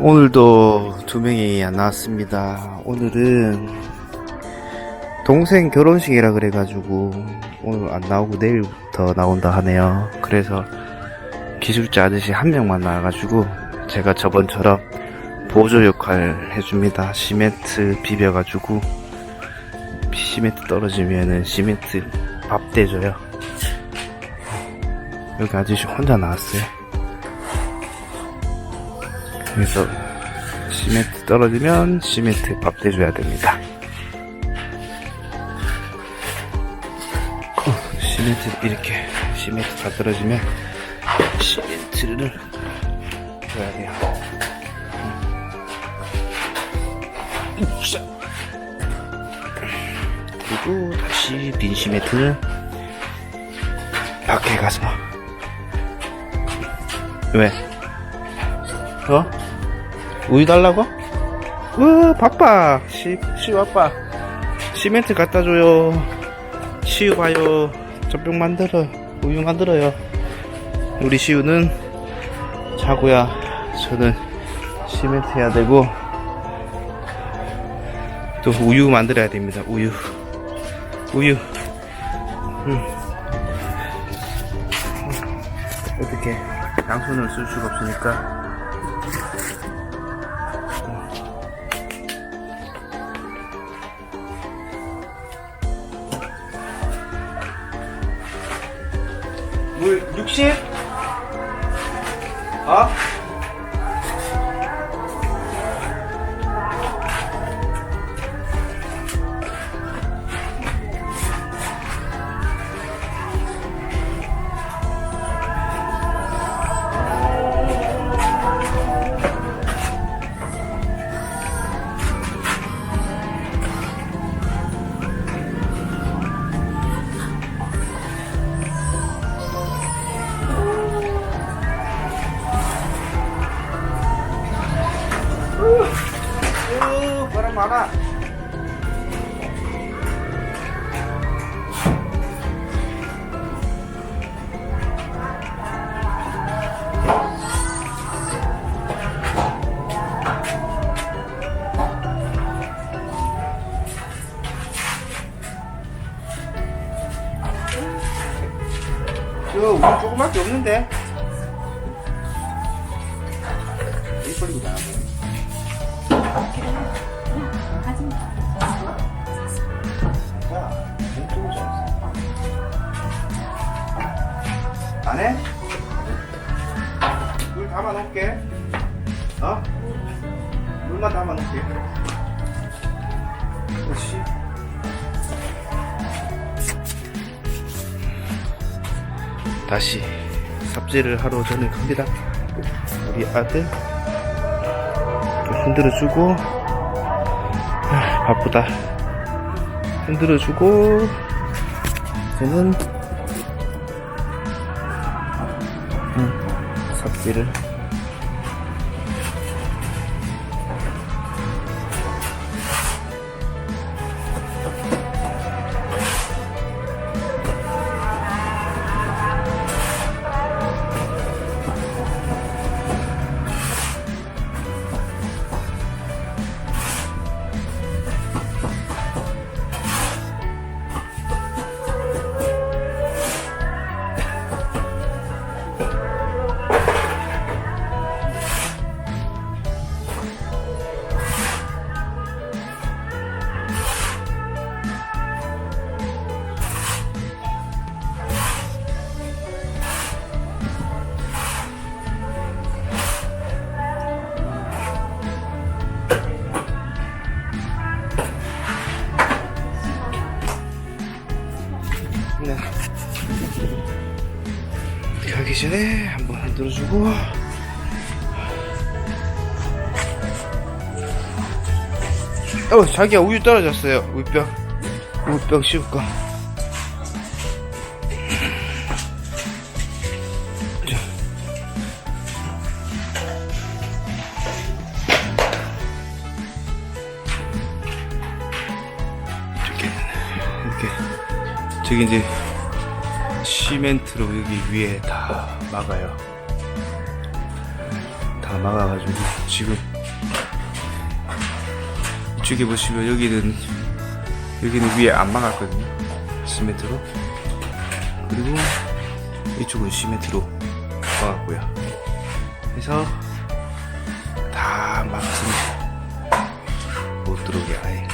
오늘도 두 명이 안 나왔습니다. 오늘은 동생 결혼식이라 그래가지고 오늘 안 나오고 내일부터 나온다 하네요. 그래서 기술자 아저씨 한 명만 나와가지고 제가 저번처럼 보조 역할 해줍니다. 시멘트 비벼가지고 시멘트 떨어지면은 시멘트 밥 대줘요. 여기 아저씨 혼자 나왔어요. 그래서 시멘트 떨어지면 시멘트 밥 대줘야 됩니다. 어, 시멘트 이렇게 시멘트 다 떨어지면 시멘트를 줘야 돼요. 그리고 다시 빈 시멘트를 밖에 가서 왜? 어? 우유 달라고? 으 바빠. 시, 시우 아빠. 시멘트 갖다 줘요. 시우 봐요. 젖병 만들어 우유 만들어요. 우리 시우는 자고야 저는 시멘트 해야 되고 또 우유 만들어야 됩니다. 우유. 우유. 음. 어떻게 양손을 쓸 수가 없으니까 60? 어? 많아. 저 우리 조그맣게 없는데. 이빨리고 다. 야, 왼쪽으로 좀. 안 해? 물 담아 놓을게. 어? 물만 담아 놓을게. 그렇지. 다시 삽질을 하러 저는 갑니다. 우리 아들 좀 흔들어 주고 아, 바쁘다. 흔들어주고 음, 삽질을 가기 전에 한번 흔들어주고. 어 자기야 우유 떨어졌어요. 우유병. 우유병 씌울까? 이렇게. 저기 이제 시멘트로 여기 위에 다 막아요. 다다 막아가지고 지금 이쪽에 보시면 여기는 여기는 위에 안 막았거든요. 시멘트로. 그리고 이쪽은 시멘트로 막았고요. 그래서 다 막았습니다. 못 들어오게. 아예